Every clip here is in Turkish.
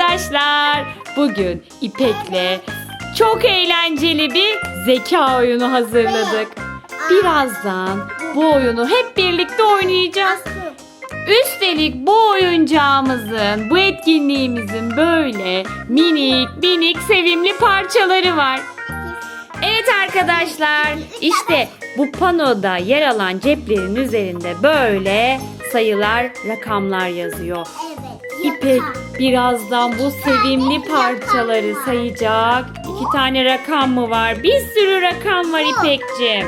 arkadaşlar. Bugün İpek'le çok eğlenceli bir zeka oyunu hazırladık. Birazdan bu oyunu hep birlikte oynayacağız. Üstelik bu oyuncağımızın, bu etkinliğimizin böyle minik minik sevimli parçaları var. Evet arkadaşlar işte bu panoda yer alan ceplerin üzerinde böyle sayılar, rakamlar yazıyor. Evet. İpek birazdan bu sevimli parçaları sayacak. İki tane rakam mı var? Bir sürü rakam var İpekciğim.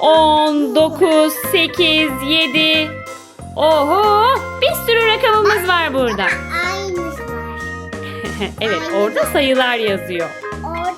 10, 9, 8, 7. Oho! Bir sürü rakamımız var burada. Var. evet orada sayılar yazıyor. Orada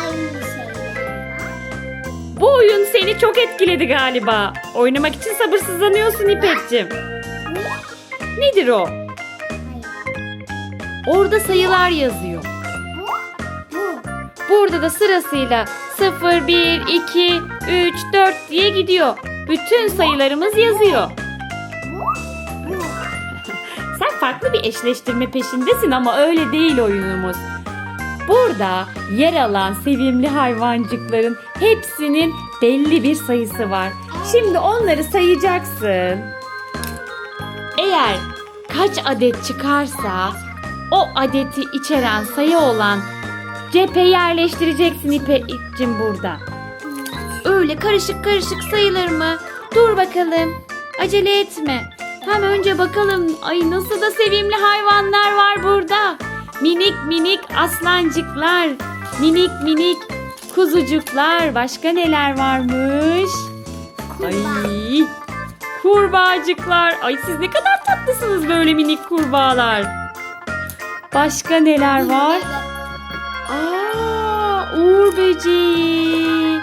aynı şeyler var. Bu oyun seni çok etkiledi galiba. Oynamak için sabırsızlanıyorsun İpekciğim. Ne? Nedir o? Orada sayılar yazıyor. Bu. Bu. Burada da sırasıyla 0, 1, 2, 3, 4 diye gidiyor. Bütün sayılarımız yazıyor. Sen farklı bir eşleştirme peşindesin ama öyle değil oyunumuz. Burada yer alan sevimli hayvancıkların hepsinin belli bir sayısı var. Şimdi onları sayacaksın. Eğer kaç adet çıkarsa o adeti içeren sayı olan cephe yerleştireceksin İpek'cim burada. Öyle karışık karışık sayılır mı? Dur bakalım. Acele etme. Hem önce bakalım. Ay nasıl da sevimli hayvanlar var burada. Minik minik aslancıklar. Minik minik kuzucuklar. Başka neler varmış? Ay kurbağacıklar. Ay siz ne kadar tatlısınız böyle minik kurbağalar. Başka neler var? Aa, uğur böceği.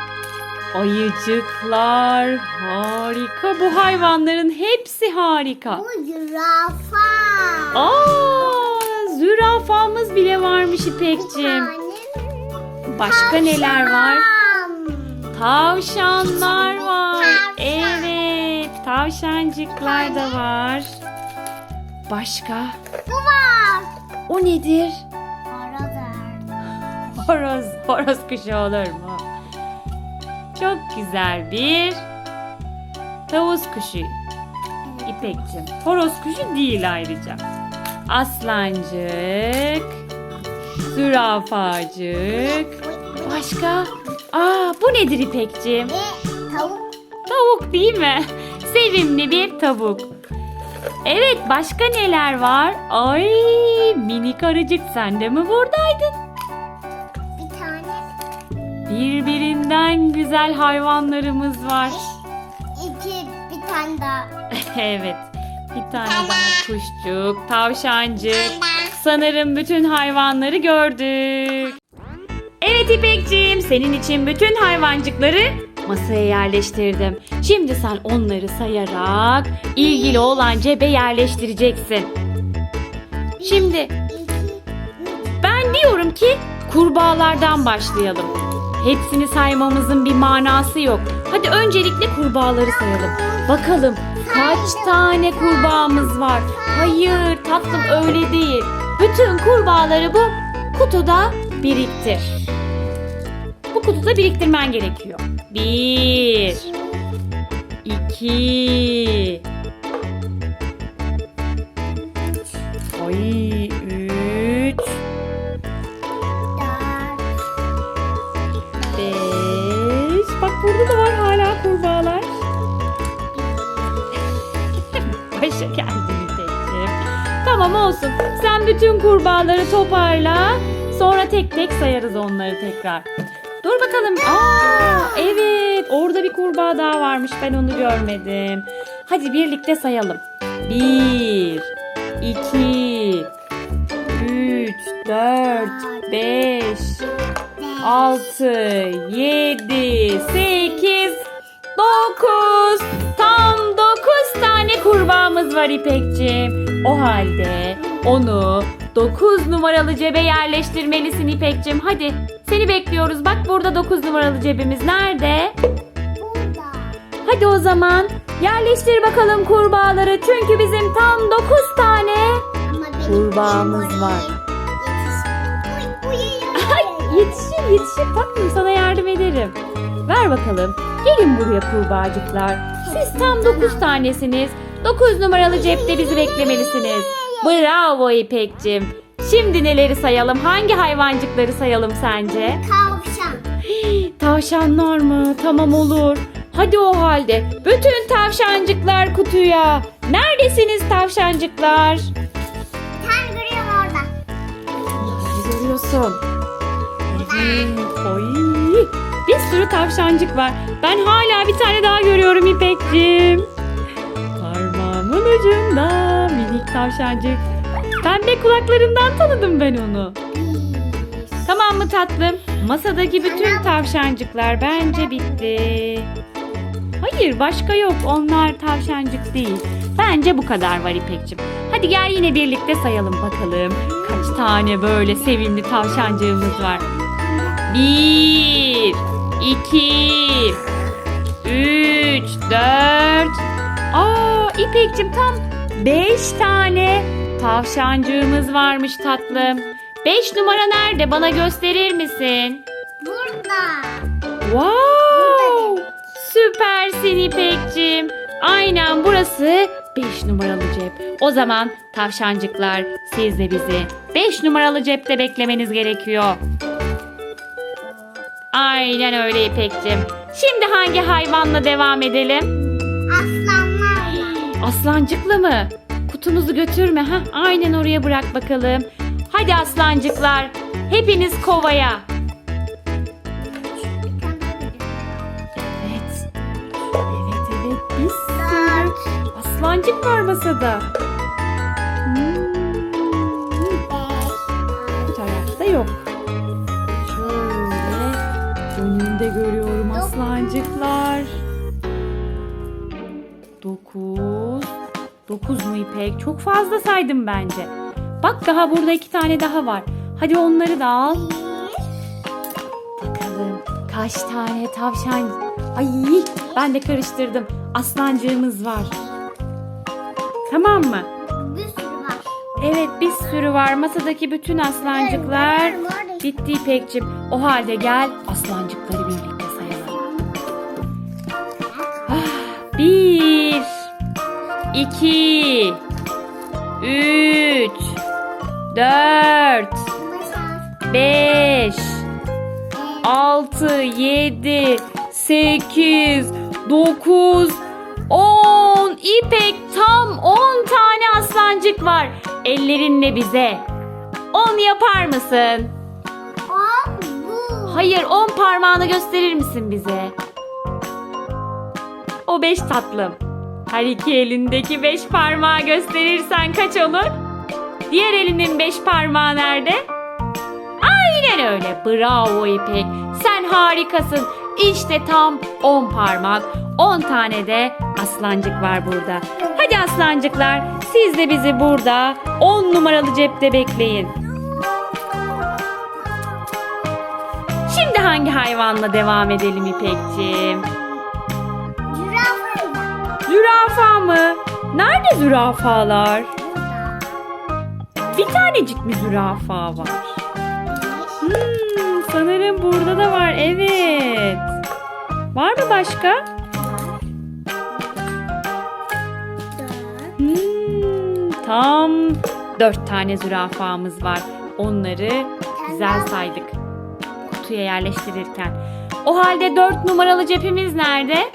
Ayıcıklar harika. Bu hayvanların hepsi harika. Bu zürafa. Aa, zürafamız bile varmış İpekciğim. Başka neler var? Tavşanlar var. Tavşan. Evet, tavşancıklar da var. Başka? Bu var. O nedir? Arada. Horoz, horoz kuşu olur mu? Çok güzel bir tavus kuşu. İpekçim. Horoz kuşu değil ayrıca. Aslancık, zürafacık. Başka? Aa, bu nedir İpekçim? Ve tavuk. Tavuk değil mi? Sevimli bir tavuk. Evet, başka neler var? Ay, minik arıcık sen de mi buradaydın? Bir tane. Birbirinden güzel hayvanlarımız var. İki. Bir tane daha. evet. Bir tane daha kuşçuk, tavşancık. Sanırım bütün hayvanları gördük. Evet İpekciğim, senin için bütün hayvancıkları masaya yerleştirdim. Şimdi sen onları sayarak ilgili olan cebe yerleştireceksin. Şimdi ben diyorum ki kurbağalardan başlayalım. Hepsini saymamızın bir manası yok. Hadi öncelikle kurbağaları sayalım. Bakalım kaç tane kurbağamız var? Hayır tatlım öyle değil. Bütün kurbağaları bu kutuda biriktir. Bu kutuda biriktirmen gerekiyor. Bir, iki, ay üç. Beş. Bak burada da var hala kurbağalar. Başa geldi İpek'ciğim. Tamam olsun. Sen bütün kurbağaları toparla. Sonra tek tek sayarız onları tekrar. Bakalım. Aa, evet. Orada bir kurbağa daha varmış. Ben onu görmedim. Hadi birlikte sayalım. Bir, iki, üç, dört, beş, 6, 7, 8, 9. Tam 9 tane kurbağamız var İpekciğim. O halde onu 9 numaralı cebe yerleştirmelisin İpekciğim. Hadi seni bekliyoruz. Bak burada 9 numaralı cebimiz nerede? Burada. Hadi o zaman yerleştir bakalım kurbağaları. Çünkü bizim tam 9 tane kurbağamız var. Yetişir yetişir tatlım sana yardım ederim. Ver bakalım. Gelin buraya kurbağacıklar. Siz tam 9 tanesiniz. 9 numaralı cepte bizi beklemelisiniz. Bravo İpek'cim. Şimdi neleri sayalım? Hangi hayvancıkları sayalım sence? Tavşan. Tavşanlar mı? Tamam olur. Hadi o halde. Bütün tavşancıklar kutuya. Neredesiniz tavşancıklar? Sen görüyorum orada. Ne görüyorsun? Evet. Oy. Bir sürü tavşancık var. Ben hala bir tane daha görüyorum İpek'cim. Parmağımın ucunda minik tavşancık. Pembe kulaklarından tanıdım ben onu. Tamam mı tatlım? Masadaki bütün tavşancıklar bence bitti. Hayır başka yok. Onlar tavşancık değil. Bence bu kadar var İpek'cim. Hadi gel yine birlikte sayalım bakalım. Kaç tane böyle sevimli tavşancığımız var. Bir, iki, üç, dört. Aa İpek'cim tam beş tane tavşancığımız varmış tatlım. Beş numara nerede? Bana gösterir misin? Burada. Wow! Süpersin İpek'cim. Aynen burası 5 numaralı cep. O zaman tavşancıklar siz de bizi 5 numaralı cepte beklemeniz gerekiyor. Aynen öyle İpek'cim. Şimdi hangi hayvanla devam edelim? Aslanlar. Aslancıkla mı? Kutumuzu götürme ha. Aynen oraya bırak bakalım. Hadi aslancıklar. Hepiniz kovaya. Evet. Evet evet bir sürü aslancık var masada. Hmm, Bu tarafta yok. Şöyle önümde görüyorum aslancıklar. Dokuz. Dokuz mu İpek? Çok fazla saydım bence. Bak daha burada iki tane daha var. Hadi onları da al. Bakalım kaç tane tavşan... Ay ben de karıştırdım. Aslancığımız var. Tamam mı? Bir sürü var. Evet bir sürü var. Masadaki bütün aslancıklar bitti İpek'cim. O halde gel aslancıkları birlikte sayalım. Ah, bir, iki, üç, dört, Başar. beş, altı, yedi, sekiz, dokuz, on. İpek tam on tane aslancık var. Ellerinle bize. On yapar mısın? O bu. Hayır on parmağını gösterir misin bize? O beş tatlım. Her iki elindeki beş parmağı gösterirsen kaç olur? Diğer elinin beş parmağı nerede? Aynen öyle. Bravo İpek. Sen harikasın. İşte tam 10 parmak. 10 tane de aslancık var burada. Hadi aslancıklar siz de bizi burada 10 numaralı cepte bekleyin. Şimdi hangi hayvanla devam edelim İpekciğim? Zürafa mı? Nerede zürafalar? Bir tanecik mi zürafa var? Hmm, sanırım burada da var. Evet. Var mı başka? Hmm, tam dört tane zürafamız var. Onları güzel saydık. Kutuya yerleştirirken. O halde dört numaralı cepimiz nerede?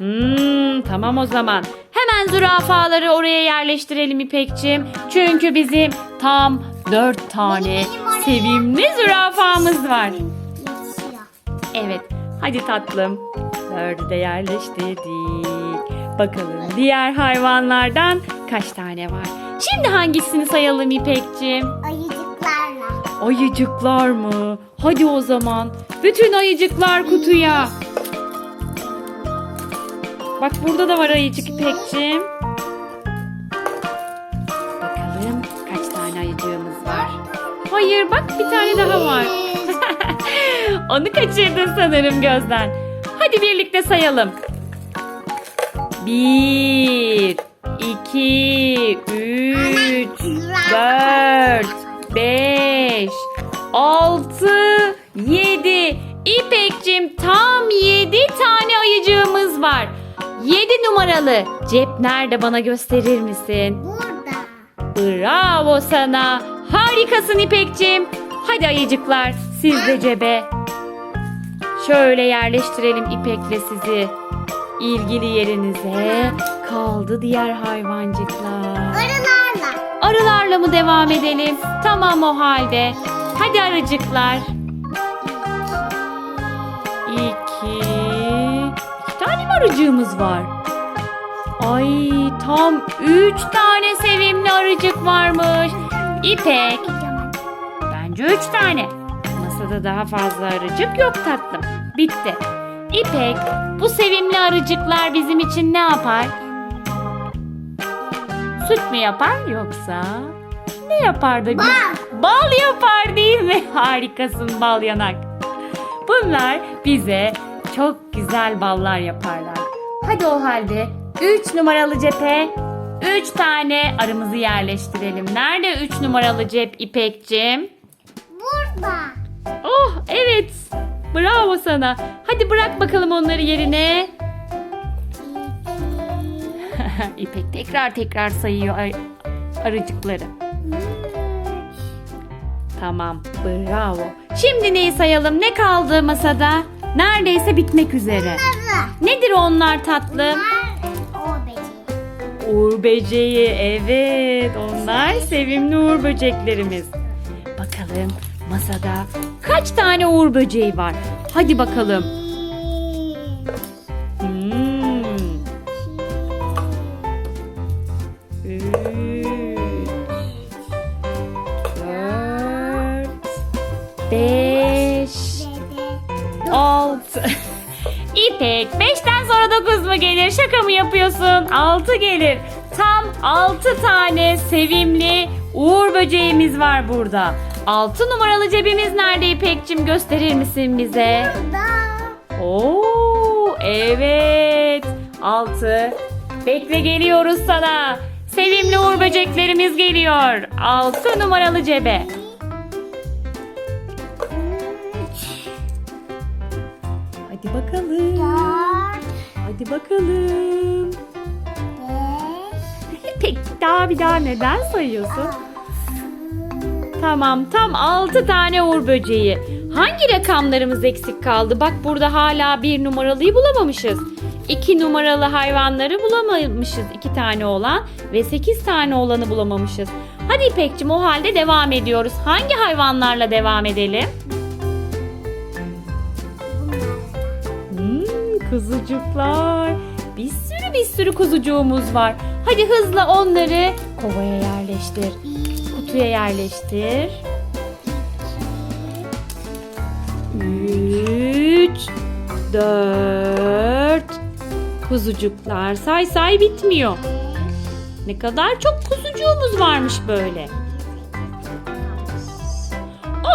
Hmm, tamam o zaman. Hemen zürafaları oraya yerleştirelim İpekçim. Çünkü bizim tam dört tane sevimli zürafamız var. Yetişiyor. Evet, hadi tatlım. Dördü de yerleştirdik. Bakalım diğer hayvanlardan kaç tane var? Şimdi hangisini sayalım İpekçim? Ayıcıklarla. Ayıcıklar mı? Hadi o zaman. Bütün ayıcıklar kutuya. Bak burada da var ayıcık İpekçim. Bakalım kaç tane ayıcığımız var. Hayır bak bir tane daha var. Onu kaçırdın sanırım gözden. Hadi birlikte sayalım. Bir, 2, 3, 4, 5, 6, 7. İpekçim tam 7 tane ayıcığımız var. 7 numaralı cep nerede bana gösterir misin? Burada. Bravo sana. Harikasın İpekçim. Hadi ayıcıklar siz de cebe. Şöyle yerleştirelim İpek'le sizi. İlgili yerinize kaldı diğer hayvancıklar. Arılarla. Arılarla mı devam edelim? Tamam o halde. Hadi arıcıklar. İki. Arıcığımız var? Ay tam üç tane sevimli arıcık varmış. İpek. Bence üç tane. Masada daha fazla arıcık yok tatlım. Bitti. İpek, bu sevimli arıcıklar bizim için ne yapar? Süt mü yapar yoksa ne yapar da? Bal. Bal yapar değil mi? Harikasın bal yanak. Bunlar bize çok güzel ballar yaparlar. Hadi o halde 3 numaralı cephe 3 tane arımızı yerleştirelim. Nerede 3 numaralı cep İpekçim? Burada. Oh evet. Bravo sana. Hadi bırak bakalım onları yerine. İpek tekrar tekrar sayıyor ay- arıcıkları. Tamam. Bravo. Şimdi neyi sayalım? Ne kaldı masada? Neredeyse bitmek üzere. Nedir onlar tatlım? Uğur böceği. Evet. Onlar sevimli uğur böceklerimiz. Bakalım masada kaç tane uğur böceği var? Hadi bakalım. Hmm. Üç. Dört. Beş. Altı. İpek, beşten sonra dokuz mu gelir? Şaka mı yapıyorsun? Altı gelir. Tam altı tane sevimli uğur böceğimiz var burada. Altı numaralı cebimiz nerede İpekçim? Gösterir misin bize? Burada. Oo, evet. Altı. Bekle geliyoruz sana. Sevimli uğur böceklerimiz geliyor. Altı numaralı cebe. Hadi bakalım. Dört. Hadi bakalım. Beş. Peki daha bir daha neden sayıyorsun? Tamam tam 6 tane uğur böceği. Hangi rakamlarımız eksik kaldı? Bak burada hala bir numaralıyı bulamamışız. 2 numaralı hayvanları bulamamışız. 2 tane olan ve 8 tane olanı bulamamışız. Hadi İpekçim o halde devam ediyoruz. Hangi hayvanlarla devam edelim? Kuzucuklar. Bir sürü bir sürü kuzucuğumuz var. Hadi hızla onları kovaya yerleştir. Kutuya yerleştir. Üç, dört. Kuzucuklar say say bitmiyor. Ne kadar çok kuzucuğumuz varmış böyle.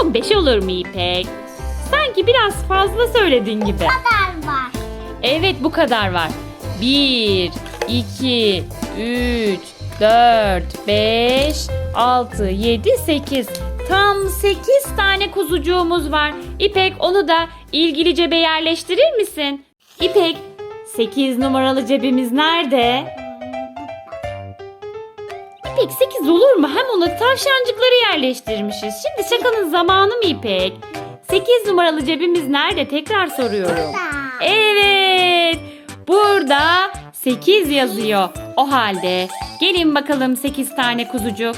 15 olur mu İpek? Sanki biraz fazla söyledin gibi. kadar var. Evet bu kadar var. 1, 2, 3, 4, 5, 6, 7, 8. Tam 8 tane kuzucuğumuz var. İpek onu da ilgili cebe yerleştirir misin? İpek 8 numaralı cebimiz nerede? İpek 8 olur mu? Hem ona tavşancıkları yerleştirmişiz. Şimdi şakanın zamanı mı İpek? 8 numaralı cebimiz nerede? Tekrar soruyorum. Burada. Evet. Burada 8 yazıyor. O halde gelin bakalım 8 tane kuzucuk.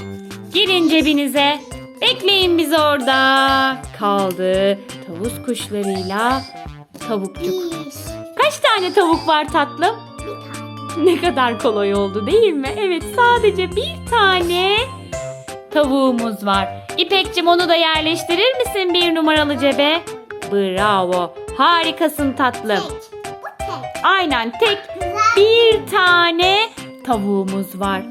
Girin cebinize. Bekleyin bizi orada. Kaldı tavus kuşlarıyla tavukçuk. Bir. Kaç tane tavuk var tatlım? Ne kadar kolay oldu değil mi? Evet sadece bir tane tavuğumuz var. İpekçim onu da yerleştirir misin bir numaralı cebe? Bravo. Harikasın tatlım. Tek. Bu tek. Aynen tek bir tane tavuğumuz var.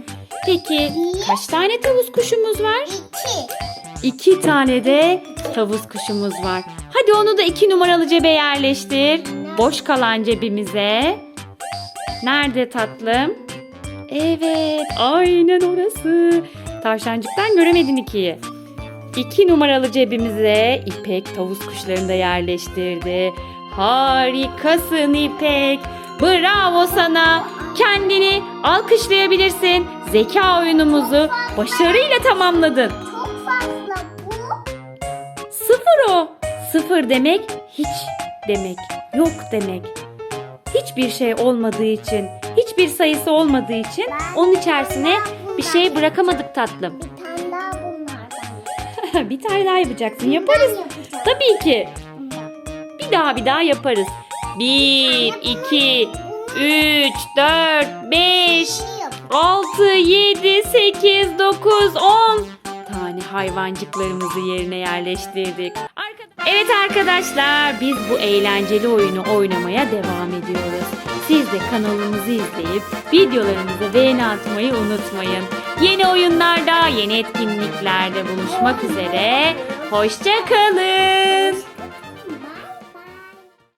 Peki kaç tane tavus kuşumuz var? İki. İki tane de tavus kuşumuz var. Hadi onu da iki numaralı cebe yerleştir. Boş kalan cebimize. Nerede tatlım? Evet, aynen orası. Tavşancıktan göremedin ikiyi. İki numaralı cebimize İpek tavus kuşlarını da yerleştirdi. Harikasın İpek. Bravo sana. Kendini alkışlayabilirsin. Zeka oyunumuzu başarıyla tamamladın. Çok fazla bu. Sıfır o. Sıfır demek hiç demek. Yok demek. Hiçbir şey olmadığı için, hiçbir sayısı olmadığı için onun içerisine bir şey bırakamadık tatlım. bir tane daha yapacaksın. Yaparız. Tabii ki. Bir daha bir daha yaparız. 1, 2, 3, 4, 5, Şey. 6, 7, 8, 9, 10 tane hayvancıklarımızı yerine yerleştirdik. Evet arkadaşlar biz bu eğlenceli oyunu oynamaya devam ediyoruz. Siz de kanalımızı izleyip videolarımıza beğeni atmayı unutmayın. Yeni oyunlarda, yeni etkinliklerde buluşmak üzere. Hoşçakalın.